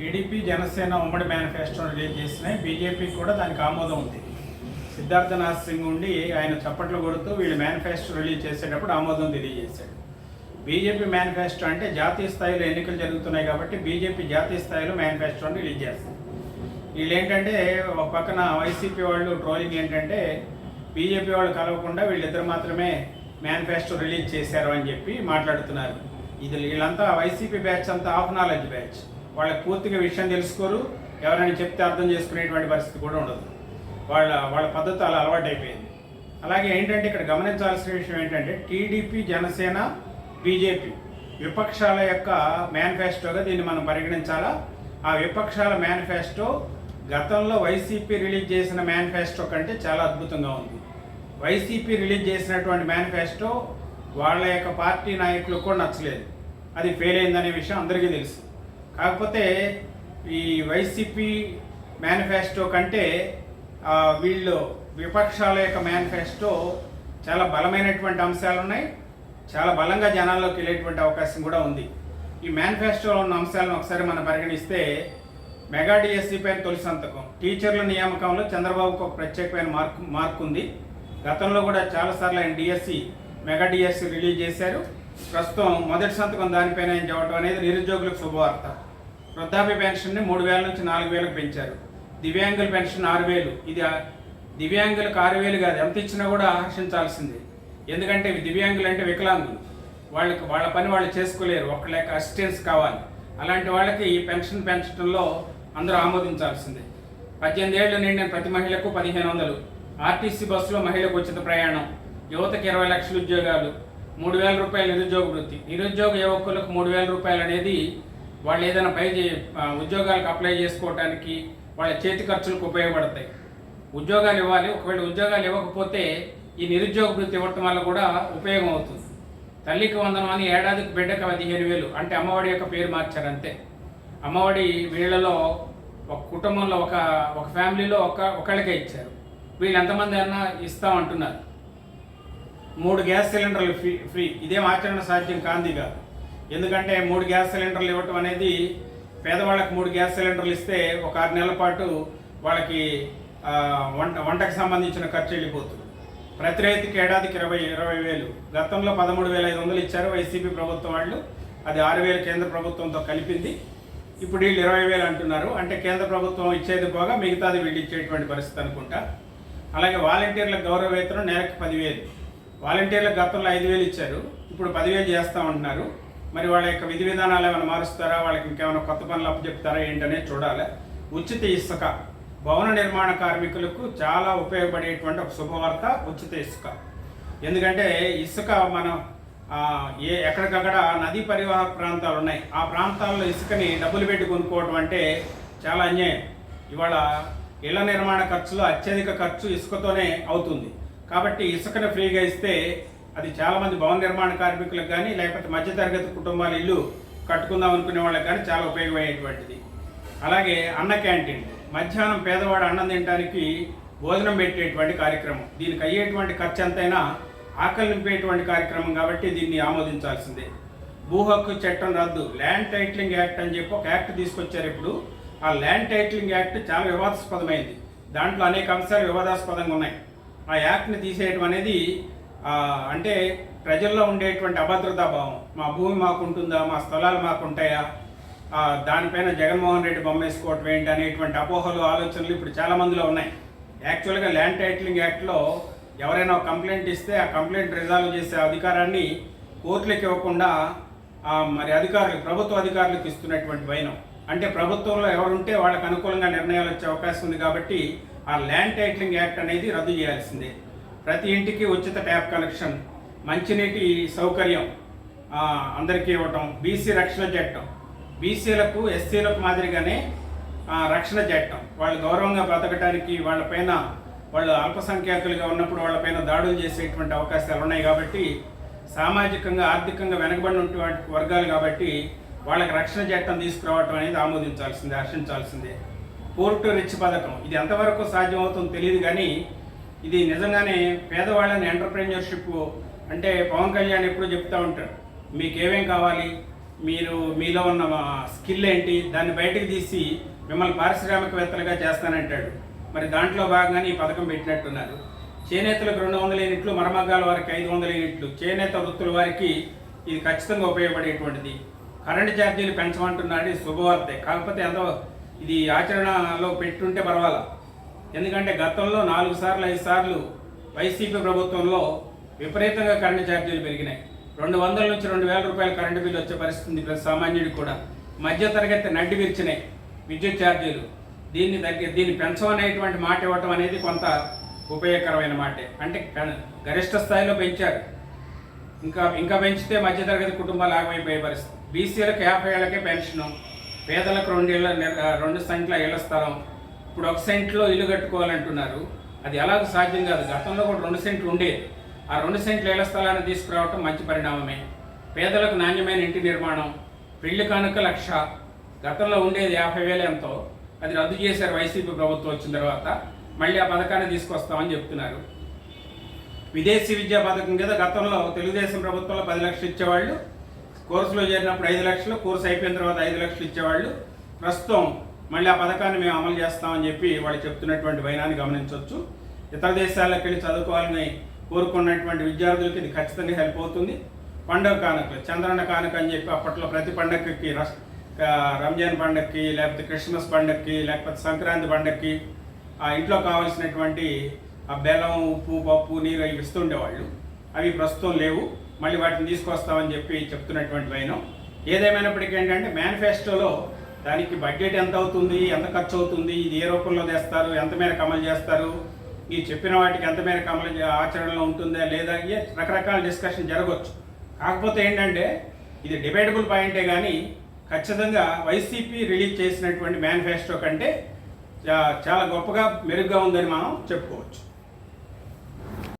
TDP Janasena ఉమ్మడి manifesto release చేసినాయి. బీజేపీకి కూడా దానికి ఆమోదం ఉంది. సిద్ధార్థనాథ్ సింగ్ ఉండి ఆయన చప్పట్లు కొడుతూ వీళ్ళు మేనిఫెస్టో రిలీజ్ చేసేటప్పుడు ఆమోదం తెలియజేశాడు. బీజేపీ మేనిఫెస్టో అంటే జాతీయ స్థాయిలో ఎన్నికలు జరుగుతున్నాయి కాబట్టి బీజేపీ జాతీయ స్థాయిలో మేనిఫెస్టోని రిలీజ్ చేస్తుంది. వీళ్ళు ఏంటంటే ఒక పక్కన వైసీపీ వాళ్ళు ట్రోలింగ్ ఏంటంటే బీజేపీ వాళ్ళు కలవకుండా వీళ్ళిద్దరు మాత్రమే మేనిఫెస్టో రిలీజ్ చేశారు అని చెప్పి మాట్లాడుతున్నారు. ఇది వీళ్ళంతా వైసీపీ బ్యాచ్ అంతా ఆఫ్ నాలెడ్జ్ బ్యాచ్. వాళ్ళకి పూర్తిగా విషయం తెలుసుకోరు. ఎవరైనా చెప్తే అర్థం చేసుకునేటువంటి పరిస్థితి కూడా ఉండదు. వాళ్ళ వాళ్ళ పద్ధతి అలా అలవాటైపోయింది. అలాగే ఏంటంటే ఇక్కడ గమనించాల్సిన విషయం ఏంటంటే టీడీపీ జనసేన బీజేపీ విపక్షాల యొక్క మేనిఫెస్టోగా దీన్ని మనం పరిగణించాలా? ఆ విపక్షాల మేనిఫెస్టో గతంలో వైసీపీ రిలీజ్ చేసిన మేనిఫెస్టో కంటే చాలా అద్భుతంగా ఉంది. వైసీపీ రిలీజ్ చేసినటువంటి మేనిఫెస్టో వాళ్ళ యొక్క పార్టీ నాయకులకు కూడా నచ్చలేదు. అది ఫెయిల్ అయిందనే విషయం అందరికీ తెలుసు. కాకపోతే ఈ వైసీపీ మేనిఫెస్టో కంటే వీళ్ళు విపక్షాల యొక్క మేనిఫెస్టో చాలా బలమైనటువంటి అంశాలు ఉన్నాయి చాలా బలంగా జనాల్లోకి వెళ్ళేటువంటి అవకాశం కూడా ఉంది. ఈ మేనిఫెస్టోలో ఉన్న అంశాలను ఒకసారి మనం పరిగణిస్తే మెగా డిఎస్సీ పైన తొలి సంతకం టీచర్ల నియామకంలో చంద్రబాబుకు ఒక ప్రత్యేకమైన మార్క్ మార్కు ఉంది. గతంలో కూడా చాలాసార్లు ఆయన డిఎస్సి మెగా డిఎస్సి రిలీజ్ చేశారు. ప్రస్తుతం మొదటి సంతకం దానిపైన ఆయన చెప్పడం అనేది నిరుద్యోగులకు శుభవార్త. వృద్ధాప్య పెన్షన్ని మూడు వేల నుంచి నాలుగు వేలకు పెంచారు. దివ్యాంగుల పెన్షన్ ఆరు వేలు. ఇది దివ్యాంగులకు ఆరు వేలు కాదు ఎంత ఇచ్చినా కూడా ఆకర్షించాల్సింది. ఎందుకంటే దివ్యాంగులు అంటే వికలాంగులు. వాళ్ళకి వాళ్ళ పని వాళ్ళు చేసుకోలేరు. ఒక లేక అసిస్టెన్స్ కావాలి. అలాంటి వాళ్ళకి ఈ పెన్షన్ పెంచడంలో అందరూ ఆమోదించాల్సిందే. పద్దెనిమిది ఏళ్ళు నిండిన ప్రతి మహిళకు పదిహేను వందలు. ఆర్టీసీ బస్సులో మహిళకు ఉచిత ప్రయాణం. యువతకి ఇరవై లక్షల ఉద్యోగాలు. మూడు వేల రూపాయల నిరుద్యోగ వృత్తి. నిరుద్యోగ యువకులకు మూడు వేల రూపాయలు అనేది వాళ్ళు ఏదైనా పై చే- ఉద్యోగాలకు అప్లై చేసుకోవడానికి వాళ్ళ చేతి ఖర్చులకు ఉపయోగపడతాయి. ఉద్యోగాలు ఇవ్వాలి ఒకవేళ ఉద్యోగాలు ఇవ్వకపోతే ఈ నిరుద్యోగ వృత్తి ఇవ్వటం వల్ల కూడా ఉపయోగం అవుతుంది. తల్లికి వందనం అని ఏడాదికి బిడ్డకు పదిహేను వేలు. అంటే అమ్మఒడి యొక్క పేరు మార్చారు అంతే. అమ్మఒడి వీళ్ళలో ఒక కుటుంబంలో ఒక ఒక ఫ్యామిలీలో ఒక ఒకళ్ళకే ఇచ్చారు. వీళ్ళు ఎంతమంది అన్నా ఇస్తామంటున్నారు మూడు గ్యాస్ సిలిండర్లు ఫ్రీ ఫ్రీ. ఇదేం ఆచరణ సాధ్యం కాంది కాదు. ఎందుకంటే మూడు గ్యాస్ సిలిండర్లు ఇవ్వటం అనేది పేదవాళ్ళకి మూడు గ్యాస్ సిలిండర్లు ఇస్తే ఒక ఆరు నెలల పాటు వాళ్ళకి వంట వంటకు సంబంధించిన ఖర్చు వెళ్ళిపోతుంది. ప్రతి రైతుకి ఏడాదికి ఇరవై ఇరవై వేలు. గతంలో పదమూడు వేల ఐదు వందలు ఇచ్చారు వైసీపీ ప్రభుత్వం వాళ్ళు. అది ఆరు వేలు కేంద్ర ప్రభుత్వంతో కలిపింది. ఇప్పుడు వీళ్ళు ఇరవై వేలు అంటున్నారు. అంటే కేంద్ర ప్రభుత్వం ఇచ్చేది పోగా మిగతాది వీళ్ళు ఇచ్చేటువంటి పరిస్థితి అనుకుంటా. అలాగే వాలంటీర్లకు గౌరవ వేతనం నెలకు పదివేలు. వాలంటీర్లకు గతంలో ఐదు వేలు ఇచ్చారు. ఇప్పుడు పదివేలు చేస్తామంటున్నారు మరి వాళ్ళ యొక్క విధి విధానాలు ఏమైనా మారుస్తారా? వాళ్ళకి ఇంకేమైనా కొత్త పనులు అప్పచెప్తారా ఏంటనే చూడాలి. ఉచిత ఇసుక. భవన నిర్మాణ కార్మికులకు చాలా ఉపయోగపడేటువంటి ఒక శుభవార్త ఉచిత ఇసుక. ఎందుకంటే ఇసుక మనం ఏ ఎక్కడికక్కడ నదీ పరివాహక ప్రాంతాలు ఉన్నాయి. ఆ ప్రాంతాల్లో ఇసుకని డబ్బులు పెట్టి కొనుక్కోవడం అంటే చాలా అన్యాయం. ఇవాళ ఇళ్ళ నిర్మాణ ఖర్చులో అత్యధిక ఖర్చు ఇసుకతోనే అవుతుంది. కాబట్టి ఇసుకను ఫ్రీగా ఇస్తే అది చాలామంది భవన నిర్మాణ కార్మికులకు కానీ లేకపోతే మధ్యతరగతి కుటుంబాల ఇల్లు కట్టుకుందాం అనుకునే వాళ్ళకి కానీ చాలా ఉపయోగమయ్యేటువంటిది. అలాగే అన్న క్యాంటీన్ మధ్యాహ్నం పేదవాడు అన్నం తినడానికి భోజనం పెట్టేటువంటి కార్యక్రమం. దీనికి అయ్యేటువంటి ఖర్చు ఎంతైనా ఆకలి నింపేటువంటి కార్యక్రమం కాబట్టి దీన్ని ఆమోదించాల్సిందే. భూ హక్కు చట్టం రద్దు ల్యాండ్ టైటిలింగ్ యాక్ట్ అని చెప్పి ఒక యాక్ట్ తీసుకొచ్చారు ఇప్పుడు. ఆ ల్యాండ్ టైటిలింగ్ యాక్ట్ చాలా వివాదాస్పదమైంది. దాంట్లో అనేక అంశాలు వివాదాస్పదంగా ఉన్నాయి. ఆ యాక్ట్ని తీసేయడం అనేది అంటే ప్రజల్లో ఉండేటువంటి అభద్రతా భావం. మా భూమి మాకు ఉంటుందా మా స్థలాలు మాకు ఉంటాయా దానిపైన జగన్మోహన్ రెడ్డి బొమ్మేసుకోవటం ఏంటి అనేటువంటి అపోహలు ఆలోచనలు ఇప్పుడు చాలా మందిలో ఉన్నాయి. యాక్చువల్గా ల్యాండ్ టైటిలింగ్ యాక్ట్లో ఎవరైనా ఒక కంప్లైంట్ ఇస్తే ఆ కంప్లైంట్ రిజాల్వ్ చేసే అధికారాన్ని కోర్టులకు ఇవ్వకుండా మరి అధికారులు ప్రభుత్వ అధికారులకు ఇస్తున్నటువంటి వైనం. అంటే ప్రభుత్వంలో ఎవరుంటే వాళ్ళకి అనుకూలంగా నిర్ణయాలు వచ్చే అవకాశం ఉంది కాబట్టి ఆ ల్యాండ్ టైటిలింగ్ యాక్ట్ అనేది రద్దు చేయాల్సిందే. ప్రతి ఇంటికి ఉచిత ట్యాప్ కనెక్షన్ మంచినీటి సౌకర్యం అందరికీ ఇవ్వటం బీసీ రక్షణ చట్టం. బీసీలకు ఎస్సీలకు మాదిరిగానే రక్షణ చట్టం. వాళ్ళు గౌరవంగా బ్రతకడానికి వాళ్ళపైన వాళ్ళు అల్పసంఖ్యాకులుగా ఉన్నప్పుడు వాళ్ళపైన దాడులు చేసేటువంటి అవకాశాలు ఉన్నాయి కాబట్టి సామాజికంగా ఆర్థికంగా వెనకబడినటువంటి వర్గాలు కాబట్టి వాళ్ళకి రక్షణ చట్టం తీసుకురావటం అనేది ఆమోదించాల్సిందే హర్షించాల్సిందే. పోర్టు రిచ్ పథకం. ఇది ఎంతవరకు సాధ్యం అవుతుందో తెలియదు కానీ ఇది నిజంగానే పేదవాళ్ళని ఎంటర్ప్రెన్యూర్షిప్ అంటే పవన్ కళ్యాణ్ ఎప్పుడు చెప్తా ఉంటాడు. మీకు ఏమేం కావాలి? మీరు మీలో ఉన్న స్కిల్ ఏంటి? దాన్ని బయటకు తీసి మిమ్మల్ని పారిశ్రామికవేత్తలుగా చేస్తానంటాడు. మరి దాంట్లో భాగంగానే ఈ పథకం పెట్టినట్టున్నారు. చేనేతలకు రెండు వందల యూనిట్లు మరమగ్గాల వారికి ఐదు వందల యూనిట్లు చేనేత వృత్తుల వారికి ఇది ఖచ్చితంగా ఉపయోగపడేటువంటిది. కరెంటు ఛార్జీలు పెంచమంటున్నాడు ఇది శుభవార్తే. కాకపోతే ఎంతో ఇది ఆచరణలో పెట్టుంటే పర్వాలా? ఎందుకంటే గతంలో నాలుగు సార్లు ఐదు సార్లు వైసీపీ ప్రభుత్వంలో విపరీతంగా కరెంటు ఛార్జీలు పెరిగినాయి. రెండు వందల నుంచి రెండు వేల రూపాయల కరెంటు బిల్లు వచ్చే పరిస్థితి ప్రతి సామాన్యుడికి కూడా. మధ్యతరగతి నడ్డి విరిచినాయి విద్యుత్ ఛార్జీలు. దీన్ని దగ్గర దీన్ని పెంచమనేటువంటి మాట ఇవ్వటం అనేది కొంత ఉపయోగకరమైన మాటే. అంటే గరిష్ట స్థాయిలో పెంచారు. ఇంకా ఇంకా పెంచితే మధ్యతరగతి కుటుంబాలు ఆగమైపోయే పరిస్థితి. బీసీలకు యాభై ఏళ్ళకే పెన్షను పేదలకు రెండేళ్ళ రెండు సంఖ్యల ఇళ్ళ స్థలం ఇప్పుడు ఒక సెంట్లో ఇల్లు కట్టుకోవాలంటున్నారు. అది ఎలాగ సాధ్యం కాదు. గతంలో కూడా రెండు సెంట్లు ఉండేది ఆ రెండు సెంట్ల ఇళ్ళ స్థలాన్ని తీసుకురావటం మంచి పరిణామమే. పేదలకు నాణ్యమైన ఇంటి నిర్మాణం పెళ్ళి కానుక లక్ష గతంలో ఉండేది యాభై వేలు ఎంతో. అది రద్దు చేశారు వైసీపీ ప్రభుత్వం వచ్చిన తర్వాత. మళ్ళీ ఆ పథకాన్ని తీసుకొస్తామని చెప్తున్నారు. విదేశీ విద్యా పథకం కింద గతంలో తెలుగుదేశం ప్రభుత్వంలో పది లక్షలు ఇచ్చేవాళ్ళు. కోర్సులో చేరినప్పుడు ఐదు లక్షలు. కోర్సు అయిపోయిన తర్వాత ఐదు లక్షలు ఇచ్చేవాళ్ళు. ప్రస్తుతం మళ్ళీ ఆ పథకాన్ని మేము అమలు చేస్తామని చెప్పి వాళ్ళు చెప్తున్నటువంటి వైనాన్ని గమనించవచ్చు. ఇతర దేశాలకు వెళ్ళి చదువుకోవాలని కోరుకున్నటువంటి విద్యార్థులకి ఇది ఖచ్చితంగా హెల్ప్ అవుతుంది. పండుగ కానుకలు చంద్రన్న కానుక అని చెప్పి అప్పట్లో ప్రతి పండగకి రంజాన్ పండగకి లేకపోతే క్రిస్మస్ పండగకి లేకపోతే సంక్రాంతి పండగకి ఆ ఇంట్లో కావాల్సినటువంటి ఆ బెల్లం ఉప్పు పప్పు నీరు అవి ఇస్తుండేవాళ్ళు అవి ప్రస్తుతం లేవు. మళ్ళీ వాటిని తీసుకొస్తామని చెప్పి చెప్తున్నటువంటి వైనం. ఏదేమైనప్పటికీ ఏంటంటే మేనిఫెస్టోలో దానికి బడ్జెట్ ఎంత అవుతుంది ఎంత ఖర్చు అవుతుంది ఇది ఏ రూపంలో తెస్తారు ఎంత మేరకు అమలు చేస్తారు ఈ చెప్పిన వాటికి ఎంత మేరకు అమలు ఆచరణలో ఉంటుందా లేదా రకరకాల డిస్కషన్ జరగవచ్చు కాకపోతే ఏంటంటే ఇది డిబేటబుల్ పాయింటే కానీ ఖచ్చితంగా వైసీపీ రిలీజ్ చేసినటువంటి మేనిఫెస్టో కంటే చాలా గొప్పగా మెరుగ్గా ఉందని మనం చెప్పుకోవచ్చు.